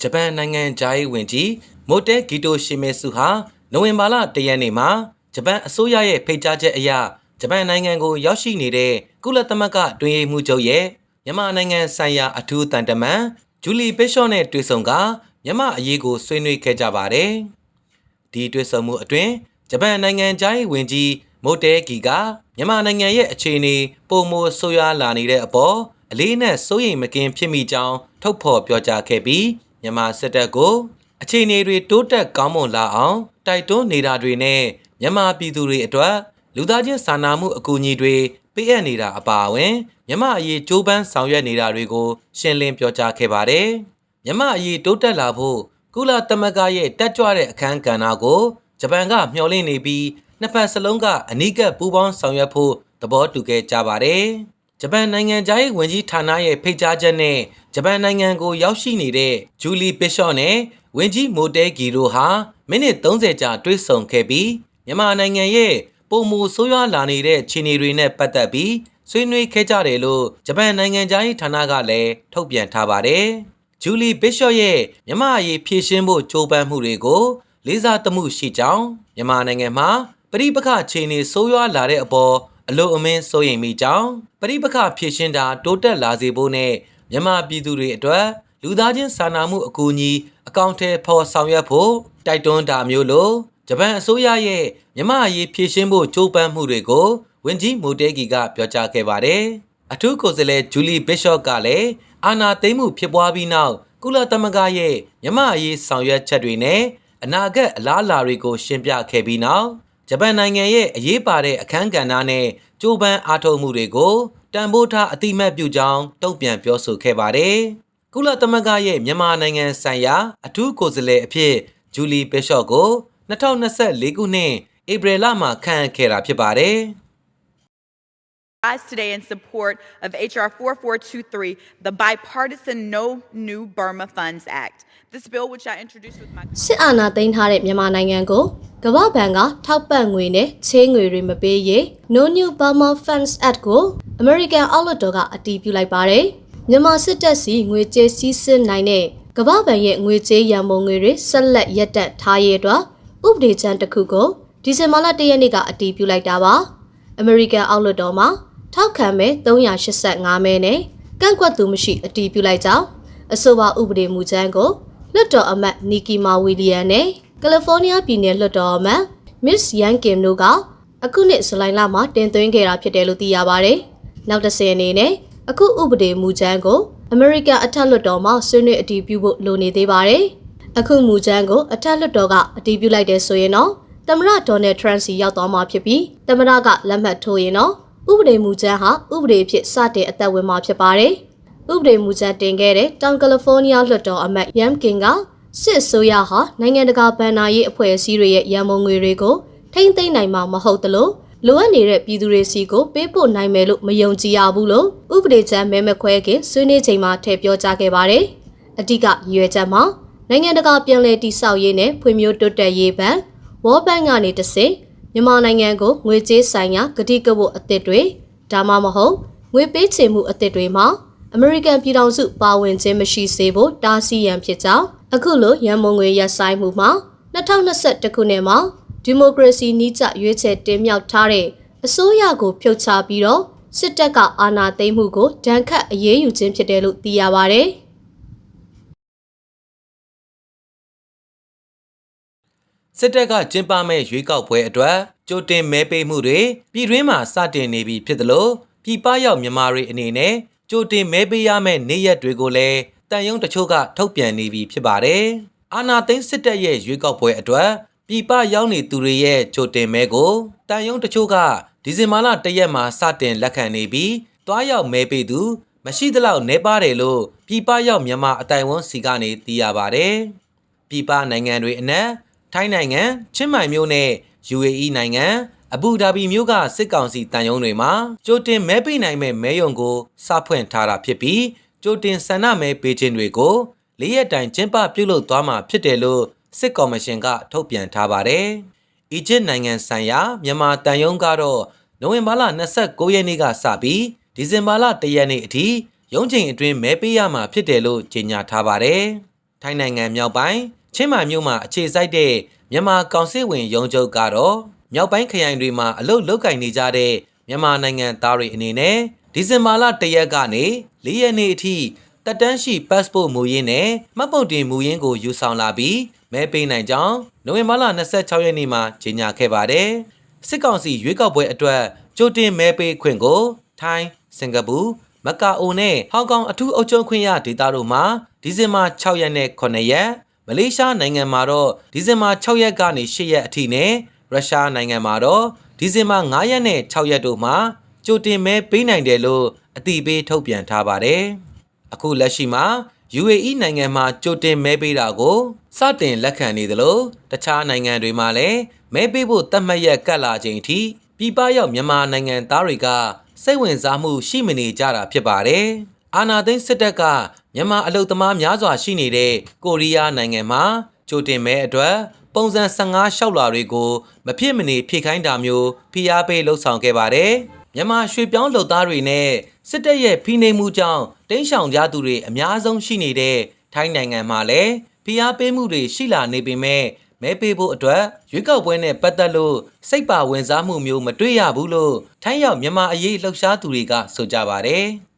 ဂျပန်နိုင်ငံဂျာရေးဝန်ကြီးမိုတဲဂီတိုရှီမေဆုဟာနိုဝင်ဘာလ၁ရက်နေ့မှာဂျပန်အစိုးရရဲ့ဖိတ်ကြားချက်အရဂျပန်နိုင်ငံကိုရောက်ရှိနေတဲ့ကုလသမဂ္ဂတွင်ရေးမှုချုပ်ရဲ့မြန်မာနိုင်ငံဆိုင်ရာအထူးတန်တမန်ဂျူလီဘစ်ရှော့နဲ့တွေ့ဆုံကမြန်မာအရေးကိုဆွေးနွေးခဲ့ကြပါတယ်။ဒီတွေ့ဆုံမှုအတွင်းဂျပန်နိုင်ငံသားရေးဝန်ကြီးမိုတဲဂီကမြန်မာနိုင်ငံရဲ့အခြေအနေပုံမဆိုးရွားလာနေတဲ့အပေါ်အလေးနက်စိုးရိမ်မကင်းဖြစ်မိကြောင်းထုတ်ဖော်ပြောကြားခဲ့ပြီး မြန်မာစစ်တပ်ကိုအခြေအနေတွေတိုးတက်ကောင်းမွန်လာအောင်တိုက်တွန်းနေတာတွေနဲ့မြန်မာပြည်သူတွေအတွက်လူသားချင်းစာနာမှုအကူအညီတွေပေးအပ်နေတာအပါအဝင်မြန်မာအရေးကြိုးပမ်းဆောင်ရွက်နေတာတွေကိုရှင်းလင်းပြောကြားခဲ့ပါတယ်။မြန်မာအရေးတိုးတက်လာဖို့ကုလသမဂ္ဂရဲ့တက်ကြွတဲ့အခမ်းကဏ္ဍကိုဂျပန်ကမျှော်လင့်နေပြီးနှစ်ဖက်စလုံးကအနီးကပ်ပူးပေါင်းဆောင်ရွက်ဖို့သဘောတူခဲ့ကြပါတယ်။ ဂျပန်နိုင်ငံသားရေးဝန်ကြီးဌာနရဲ့ဖိတ်ကြားချက်နဲ့ဂျပန်နိုင်ငံကိုရောက်ရှိနေတဲ့ဂျူလီဘစ်ရှော့နဲ့ဝန်ကြီးမိုတဲဂီရိုဟာမိနစ်30ကြာတွေ့ဆုံခဲ့ပြီးမြန်မာနိုင်ငံရဲ့ပုံမူဆိုးရွားလာနေတဲ့ခြေနေတွေနဲ့ပတ်သက်ပြီးဆွေးနွေးခဲ့ကြတယ်လို့ဂျပန်နိုင်ငံသားရေးဌာနကလည်းထုတ်ပြန်ထားပါတယ်။ဂျူလီဘစ်ရှော့ရဲ့မြန်မာအရေးဖြည့်ရှင်းဖို့ကြိုးပမ်းမှုတွေကို လေးစားသမှုရှိကြောင်းမြန်မာနိုင်ငံမှာပရိပခခြေနေဆိုးရွားလာတဲ့အပေါ် အလို့အမင်းစိုးရိမ်မိကြောင်းပရိပခဖြည့်ရှင်းတာတိုးတက်လာစေဖို့နဲ့မြန်မာပြည်သူတွေအတွက်လူသားချင်းစာနာမှုအကူအညီအကောင့်ထဲဖော်ဆောင်ရွက်ဖို့တိုက်တွန်းတာမျိုးလို့ဂျပန်အစိုးရရဲ့မြန်မာအရေးဖြည့်ရှင်းဖို့ကြိုးပမ်းမှုတွေကိုဝန်ကြီးမိုတဲဂီကပြောကြားခဲ့ပါတယ်။အထူးကိုယ်စားလှယ်ဂျူလီဘစ်ရှော့ကလည်းအာနာသိမ့်မှုဖြစ်ပွားပြီးနောက်ကုလသမဂ္ဂရဲ့မြန်မာအရေးဆောင်ရွက်ချက်တွေနဲ့အနာဂတ်အလားအလာတွေကိုရှင်းပြခဲ့ပြီးနောက် ဂျပန်နိုင်ငံရဲ့အရေးပါတဲ့အခန်းကဏ္ဍနဲ့ကြိုးပမ်းအားထုတ်မှုတွေကိုတန်ဖိုးထားအတိမတ်ပြုကြောင်းတုံ့ပြန်ပြောဆိုခဲ့ပါတယ်။ကုလသမဂ္ဂရဲ့မြန်မာနိုင်ငံဆိုင်ရာအထူးကိုယ်စားလှယ်အဖြစ်ဂျူလီဘစ်ရှော့ကို2024ခုနှစ်ဧပြီလမှာခန့်အပ်ခဲ့တာဖြစ်ပါတယ်။ rise today in support of HR 4423, the bipartisan No New Burma Funds Act. This bill, which I introduced with my စစ်အာဏာသိမ်းထားတဲ့မြန်မာနိုင်ငံကိုကမ္ဘာ့ဘဏ်ကထောက်ပံ့ငွေနဲ့ချေးငွေတွေမပေးရေး No New Burma Funds Act ကို American အောက်လွှတ်တော်ကအတည်ပြုလိုက်ပါတယ်။မြန်မာစစ်တပ်စီငွေကြေးစည်းစိမ်နိုင်တဲ့ကမ္ဘာ့ဘဏ်ရဲ့ငွေကြေးရန်ပုံငွေတွေဆက်လက်ရပ်တန့်ထားရေးအတွက်ဥပဒေချမ်းတစ်ခုကိုဒီဇင်ဘာလ၁ရက်နေ့ကအတည်ပြုလိုက်တာပါ။ American အောက်လွှတ်တော်မှာ ထောက်ခံမဲ့385မဲနဲ့ကန့်ကွက်သူမရှိအတည်ပြုလိုက်ကြောင်းအဆိုပါဥပဒေမူကြမ်းကိုလွှတ်တော်အမတ်နီကီမာဝီလီယံနဲ့ကယ်လီဖိုးနီးယားပြည်နယ်လွှတ်တော်အမတ်မစ်ယန်ကင်တို့ကအခုနှစ်ဇူလိုင်လမှာတင်သွင်းခဲ့တာဖြစ်တယ်လို့သိရပါတယ်။နောက်တစ်ဆယ်အနေနဲ့အခုဥပဒေမူကြမ်းကိုအမေရိကန်အထက်လွှတ်တော်မှာဆွေးနွေးအတည်ပြုဖို့လိုနေသေးပါတယ်။အခုမူကြမ်းကိုအထက်လွှတ်တော်ကအတည်ပြုလိုက်တဲ့ဆိုရင်တော့သမ္မတဒေါ်နယ်ထရန့်စီရောက်သွားမှာဖြစ်ပြီးသမ္မတကလက်မှတ်ထိုးရင်တော့ ဥပဒေမူကြမ်းဟာဥပဒေအဖြစ်စတင်အသက်ဝင်မှာဖြစ်ပါတယ်။ဥပဒေမူကြမ်းတင်ခဲ့တဲ့တောင်ကယ်လီဖိုးနီးယားလွှတ်တော်အမတ်ယမ်ကင်ကစစ်ဆိုရဟာနိုင်ငံတကာဗန်နာရေးအဖွဲ့အစည်းတွေရဲ့ရန်ပုံငွေတွေကိုထိမ့်သိမ်းနိုင်မှာမဟုတ်သလိုလိုအပ်နေတဲ့ပြည်သူတွေစီကိုပေးပို့နိုင်မယ်လို့မယုံကြည်ရဘူးလို့ဥပဒေချမ်းမဲမခွဲခင်ဆွေးနွေးချိန်မှာထည့်ပြောကြားခဲ့ပါတယ်။အဓိကရည်ရွယ်ချက်မှာနိုင်ငံတကာပြည်내တိဆောက်ရေးနဲ့ဖွံ့ဖြိုးတိုးတက်ရေးဘဏ်ဝေါ်ဘဏ်ကနေတဆင့် မြန်မာနိုင်ငံကိုငွေကြေးဆိုင်ရာကတိကဝတ်အသစ်တွေဒါမှမဟုတ်ငွေပေးချေမှုအသစ်တွေမှာအမေရိကန်ပြည်ထောင်စုပါဝင်ခြင်းမရှိစေဖို့တားဆီးရန်ဖြစ်ကြောင်းအခုလိုရန်မုံငွေရပ်ဆိုင်းမှုမှာ2021ခုနှစ်မှာဒီမိုကရေစီနှိကျရွေးချယ်တင်မြှောက်ထားတဲ့အစိုးရကိုဖြုတ်ချပြီးတော့စစ်တပ်ကအာဏာသိမ်းမှုကိုဒဏ်ခတ်အရေးယူခြင်းဖြစ်တယ်လို့သိရပါဗျ။ စစ်တပ်ကကျင်းပမဲ့ရွေးကောက်ပွဲအတွက်ကြိုတင်မဲပေးမှုတွေပြည်တွင်းမှာစတင်နေပြီဖြစ်သလိုပြည်ပရောက်မြန်မာတွေအနေနဲ့ကြိုတင်မဲပေးရမယ့်နေ့ရက်တွေကိုလည်းတန်ယုံတချို့ကထုတ်ပြန်နေပြီဖြစ်ပါတယ်။အာနာသိန်းစစ်တပ်ရဲ့ရွေးကောက်ပွဲအတွက်ပြည်ပရောက်နေသူတွေရဲ့ကြိုတင်မဲကိုတန်ယုံတချို့ကဒီဇင်ဘာလ၁ရက်မှာစတင်လက်ခံနေပြီးတွားရောက်မဲပေးသူမရှိသလောက်နေပါတယ်လို့ပြည်ပရောက်မြန်မာအတိုင်ဝန်းစီကနေသိရပါတယ်။ပြည်ပနိုင်ငံတွေအနက် ထိုင်းနိုင်ငံချင်းမိုင်မြို့နဲ့ UAE နိုင်ငံအဘူဒါဘီမြို့ကစစ်ကောင်စီတန်ယုံတွေမှာကြိုတင်မဲပေးနိုင်မဲ့မဲယုံကိုစဖွင့်ထားတာဖြစ်ပြီးကြိုတင်ဆန္ဒမဲပေးခြင်းတွေကိုလေးရက်တိုင်ကျင်းပပြုလုပ်သွားမှာဖြစ်တယ်လို့စစ်ကော်မရှင်ကထုတ်ပြန်ထားပါတယ်။အီဂျစ်နိုင်ငံဆိုင်ရာမြန်မာတန်ယုံကတော့နိုဝင်ဘာလ29ရက်နေ့ကစပြီးဒီဇင်ဘာလ1ရက်နေ့အထိရုံးချိန်အတွင်းမဲပေးရမှာဖြစ်တယ်လို့ကြေညာထားပါတယ်။ထိုင်းနိုင်ငံမြောက်ပိုင်း ချင်းမိုင်မြို့မှာအခြေစိုက်တဲ့မြန်မာကောင်စစ်ဝင်ရုံးချုပ်ကတော့မြောက်ပိုင်းခရိုင်တွေမှာအလုပ်လုပ်ကင်နေကြတဲ့မြန်မာနိုင်ငံသားတွေအနေနဲ့ဒီဇင်ဘာလ၁ရက်ကနေ၄ရက်နေ့အထိတက်တန်းရှိ passport မူရင်းနဲ့မှတ်ပုံတင်မူရင်းကိုယူဆောင်လာပြီးမဲပေးနိုင်ကြောင်းနိုဝင်ဘာလ26ရက်နေ့မှာကြေညာခဲ့ပါတယ်။စစ်ကောင်စီရွေးကောက်ပွဲအတွက်ကြိုတင်မဲပေးခွင့်ကို ထိုင်း၊စင်ကာပူမကာအိုနဲ့ဟောင်ကောင်အထူးအုပ်ချုပ်ခွင့်ရဒေသတို့မှာဒီဇင်ဘာ6ရက်နဲ့9ရက် မလေးရှားနိုင်ငံမှာတော့ဒီဇင်ဘာ6ရက်ကနေ10ရက်အထိနဲ့ရုရှားနိုင်ငံမှာတော့ဒီဇင်ဘာ9ရက်နဲ့6ရက်တို့မှာကြိုတင်မဲပေးနိုင်တယ်လို့အတိပေးထုတ်ပြန်ထားပါတယ်။အခုလက်ရှိမှာ UAE နိုင်ငံမှာကြိုတင်မဲပေးတာကိုစတင်လက်ခံနေသလိုတခြားနိုင်ငံတွေမှာလည်းမဲပေးဖို့သတ်မှတ်ရက်ကတ်လာချိန်ထိပြည်ပရောက်မြန်မာနိုင်ငံသားတွေကစိတ်ဝင်စားမှုရှိမနေကြတာဖြစ်ပါတယ်။ အာနာသိန်းစစ်တပ်ကမြန်မာအလုသမားများစွာရှိနေတဲ့ကိုရီးယားနိုင်ငံမှာကြိုတင်မဲအတွက်ပုံစံ15လျှောက်လွှာတွေကိုမဖြစ်မနေဖြည့်ခိုင်းတာမျိုးဖိအားပေးလှုပ်ဆောင်ခဲ့ပါတယ်။မြန်မာရွှေပြောင်းလုပ်သားတွေနဲ့စစ်တပ်ရဲ့ဖိနှိပ်မှုကြောင့်တင်းရှောင်ကြသူတွေအများဆုံးရှိနေတဲ့ထိုင်းနိုင်ငံမှာလည်းဖိအားပေးမှုတွေရှိလာနေပေမဲ့မဲပေးဖို့အတွက်ရွေးကောက်ပွဲနဲ့ပတ်သက်လို့စိတ်ပါဝင်စားမှုမျိုးမတွေ့ရဘူးလို့ထိုင်းရောက်မြန်မာအရေးလှုပ်ရှားသူတွေကဆိုကြပါတယ်။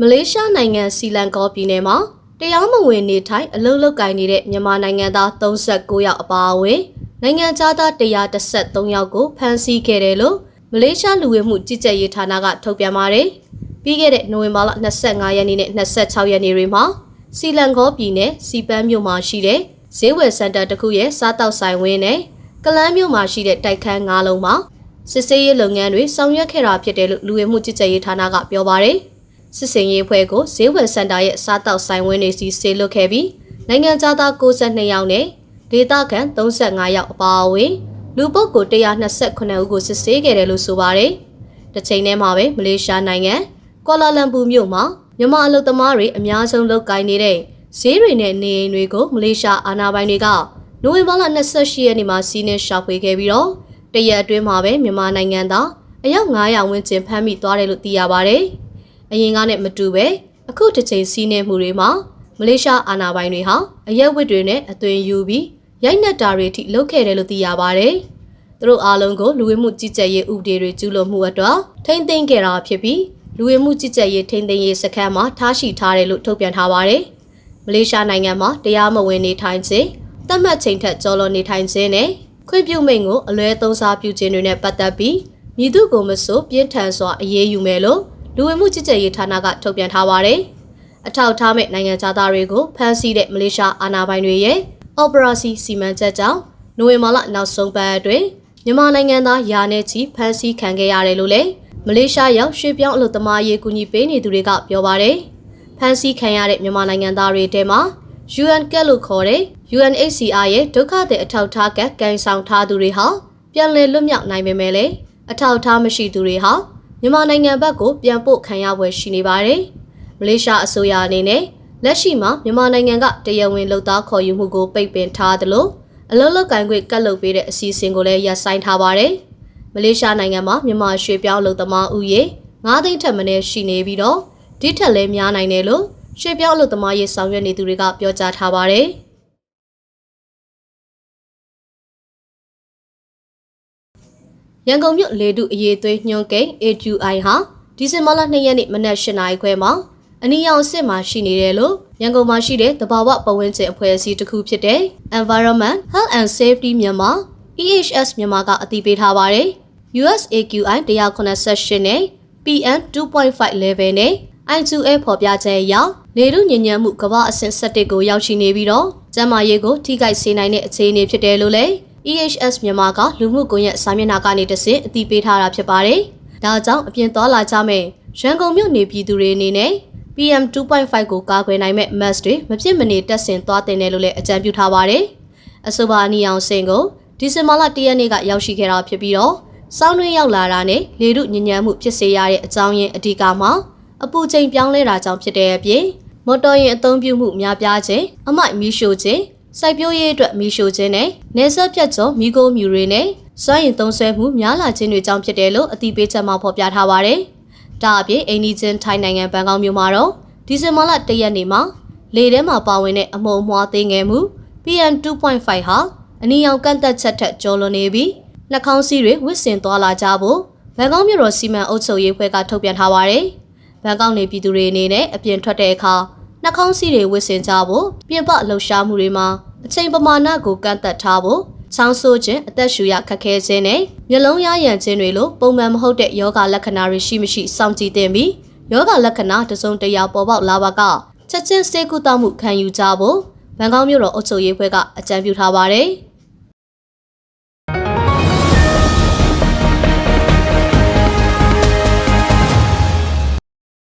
မလေးရှားနိုင်ငံစီလန်ကောပြည်နယ်မှာတရားမဝင်နေထိုင်အလုပ်လုပ်ကိုင်နေတဲ့မြန်မာနိုင်ငံသား39ယောက်အပါအဝင်နိုင်ငံသား113ယောက်ကိုဖမ်းဆီးခဲ့တယ်လို့မလေးရှားလူဝင်မှုကြီးကြပ်ရေးဌာနကထုတ်ပြန်ပါတယ်။ပြီးခဲ့တဲ့နိုဝင်ဘာလ25ရက်နေ့နဲ့26ရက်နေ့တွေမှာစီလန်ကောပြည်နယ်စီပန်းမြို့မှာရှိတဲ့ဈေးဝယ်စင်တာတစ်ခုရဲ့စားတောက်ဆိုင်ဝင်းနဲ့ကလန်းမြို့မှာရှိတဲ့တိုက်ခန်း၅လုံးမှာစစ်ဆေးရေးလုပ်ငန်းတွေဆောင်ရွက်ခဲ့တာဖြစ်တယ်လို့လူဝင်မှုကြီးကြပ်ရေးဌာနကပြောပါတယ်။ စစ်စင်ရေးဖွဲ့ကိုဈေးဝယ်စင်တာရဲ့စားတောက်ဆိုင်ဝင်းတွေစီဆေးလွတ်ခဲ့ပြီးနိုင်ငံသား62ယောက်နဲ့ဒေသခံ35ယောက်အပါအဝင်လူပုဂ္ဂိုလ်129ဦးကိုစစ်ဆေးခဲ့တယ်လို့ဆိုပါတယ်။တစ်ချိန်တည်းမှာပဲမလေးရှားနိုင်ငံကွာလာလမ်ပူမြို့မှာမြန်မာအလုပ်သမားတွေအများဆုံးလုပ်ကိုင်နေတဲ့ဈေးတွေနဲ့နေအိမ်တွေကိုမလေးရှားအာဏာပိုင်တွေကနိုဝင်ဘာလ28ရက်နေ့မှာစီးနှင်းရှာဖွေခဲ့ပြီးတော့တရက်အတွင်းမှာပဲမြန်မာနိုင်ငံသားအယောက်900ဝန်းကျင်ဖမ်းမိသွားတယ်လို့သိရပါတယ်။ အရင်ကနဲ့မတူပဲအခုတစ်ချိန်စီးနှင်းမှုတွေမှာမလေးရှားအာဏာပိုင်တွေဟာအရက်ဝစ်တွေနဲ့အသွင်ယူပြီးရိုက်နှက်တာတွေထိလုပ်ခဲ့တယ်လို့သိရပါတယ်။သူတို့အားလုံးကိုလူဝင်မှုကြီးကြပ်ရေးဥပဒေတွေကျူးလွန်မှုအတွက်ထိမ့်သိမ်းခဲ့တာဖြစ်ပြီးလူဝင်မှုကြီးကြပ်ရေးထိန်းသိမ်းရေးစခန်းမှာထားရှိထားတယ်လို့ထုတ်ပြန်ထားပါတယ်။မလေးရှားနိုင်ငံမှာတရားမဝင်နေထိုင်ခြင်းတတ်မှတ်ချိန်ထက်ကျော်လွန်နေထိုင်ခြင်းနဲ့ခွင့်ပြုမိန့်ကိုအလွဲသုံးစားပြုခြင်းတွေနဲ့ပတ်သက်ပြီးမြည်သူကိုမဆိုပြင်းထန်စွာအရေးယူမယ်လို့ လူဝင်မှုကြီးကြပ်ရေးဌာနကထုတ်ပြန်ထားပါတယ်။အထောက်ထားမဲ့နိုင်ငံသားတွေကိုဖမ်းဆီးတဲ့မလေးရှားအာဏာပိုင်တွေရဲ့ Operation စီမံချက်ကြောင့်နိုဝင်ဘာလနောက်ဆုံးပတ်အတွင်းမြန်မာနိုင်ငံသားယာနဲ့ချီဖမ်းဆီးခံခဲ့ရတယ်လို့လည်းမလေးရှားရောက်ရွှေပြောင်းအလုပ်သမားရေးကူညီပေးနေသူတွေကပြောပါတယ်။ဖမ်းဆီးခံရတဲ့မြန်မာနိုင်ငံသားတွေထဲမှာ UN ကက်လို့ခေါ်တဲ့ UNHCR ရဲ့ဒုက္ခသည်အထောက်ထားကကန်ဆောင်ထားသူတွေဟာပြန်လည်လွတ်မြောက်နိုင်ပေမဲ့လည်းအထောက်ထားမရှိသူတွေဟာ မြန်မာနိုင်ငံဘက်ကိုပြန်ပို့ခံရပွဲရှိနေပါတယ်။မလေးရှားအစိုးရအနေနဲ့လက်ရှိမှာမြန်မာနိုင်ငံကတရားဝင်လုံသားခေါ်ယူမှုကိုပိတ်ပင်ထားသလိုအလုံးလောက်ကင်ခွင့်ကတ်လုပ်ပေးတဲ့အစီအစဉ်ကိုလည်းရပ်ဆိုင်းထားပါတယ်။မလေးရှားနိုင်ငံမှာမြန်မာရွှေပြောင်းလုံသမားဥယေ9သိန်းထက်မနည်းရှိနေပြီးတော့ဒီထက်လည်းများနိုင်တယ်လို့ရွှေပြောင်းလုံသမားရေးဆောင်ရွက်နေသူတွေကပြောကြားထားပါတယ်။ ရန်ကုန်မြို့လေတုအရေးသွေးညွှန်ကိန်း AQI ဟာဒီဇင်ဘာလ2ရက်နေ့မနက်၈နာရီခွဲမှာအနီရောင်စစ်မှာရှိနေတယ်လို့ရန်ကုန်မှာရှိတဲ့တဘာဝပတ်ဝန်းကျင်အဖွဲ့အစည်းတစ်ခုဖြစ်တဲ့ Environment Health and Safety မြန်မာ EHS မြန်မာကအသိပေးထားပါတယ်။ USAQI 188နဲ့ PM 2.5 level နဲ့ I2A ဖော်ပြချက်အရလေထုညဉ့်ညံ့မှုကမ္ဘာအဆင့်7ကိုရောက်ရှိနေပြီးတော့ကျန်းမာရေးကိုထိခိုက်စေနိုင်တဲ့အခြေအနေဖြစ်တယ်လို့လည်း EHS မြန်မာကလူမှုကွန်ရက်စာမျက်နှာကနေတဆင့်အသိပေးထားတာဖြစ်ပါတယ်။ဒါကြောင့်အပြင်သွားလာကြမဲ့ရန်ကုန်မြို့နေပြည်သူတွေအနေနဲ့ PM 2.5ကိုကာကွယ်နိုင်မဲ့ mask တွေမဖြစ်မနေတက်ဆင်သွားတင်တယ်လို့လည်းအကြံပြုထားပါတယ်။အဆိုပါအနီအောင်စင်ကိုဒီဇင်ဘာလ၁ရက်နေ့ကရောက်ရှိခဲ့တာဖြစ်ပြီးတော့စောင်းတွင်းရောက်လာတာနဲ့လေထုညဉ့်ညံ့မှုဖြစ်စေရတဲ့အကြောင်းရင်းအဓိကမှာအပူချိန်ပြောင်းလဲတာကြောင့်ဖြစ်တဲ့အပြင်မော်တော်ယာဉ်အသုံးပြုမှုများပြားခြင်းအမိုက်မီးရှို့ခြင်း စိုက်ပျိုးရေးအတွက်မီးရှို့ခြင်းနဲ့နေဆက်ဖြတ်ကျော်မိโกမြူတွေနဲ့စွမ်းရည်သုံးဆွဲမှုများလာခြင်းတွေကြောင့်ဖြစ်တယ်လို့အသိပေးချက်မှာဖော်ပြထားပါတယ်။ဒါအပြင်အိန္ဒိချင်းထိုင်းနိုင်ငံဘန်ကောက်မြို့မှာတော့ဒီဇင်ဘာလ၁ရက်နေ့မှာလေထဲမှာပါဝင်တဲ့အမုံမွှားသိငယ်မှု PM2.5 ဟာအနီရောင်ကန့်သက်ချက်ထက်ကျော်လွန်နေပြီးနှာခေါင်းစည်းတွေဝစ်စင်သွားလာကြဖို့ဘန်ကောက်မြို့တော်စီမံအုပ်ချုပ်ရေးဖွဲ့ကထုတ်ပြန်ထားပါတယ်။ဘန်ကောက်နေပြည်သူတွေအနေနဲ့အပြင်ထွက်တဲ့အခါ နှာခေါင်းစည်းတွေဝစ်စင်ကြဖို့ပြင်ပလှုပ်ရှားမှုတွေမှာအချိန်ပမာဏကိုကန့်သက်ထားဖို့ချောင်းဆိုးခြင်းအသက်ရှူရခက်ခဲခြင်းနဲ့မျက်လုံးရရန်ခြင်းတွေလိုပုံမှန်မဟုတ်တဲ့ယောဂလက္ခဏာတွေရှိမရှိစောင့်ကြည့်သင့်ပြီးယောဂလက္ခဏာတစ်စုံတစ်ရာပေါ်ပေါက်လာပါကချက်ချင်းစေကုသမှုခံယူကြဖို့ဘန်ကောက်မြို့တော်အုပ်ချုပ်ရေးဖွဲ့ကအကြံပြုထားပါတယ်။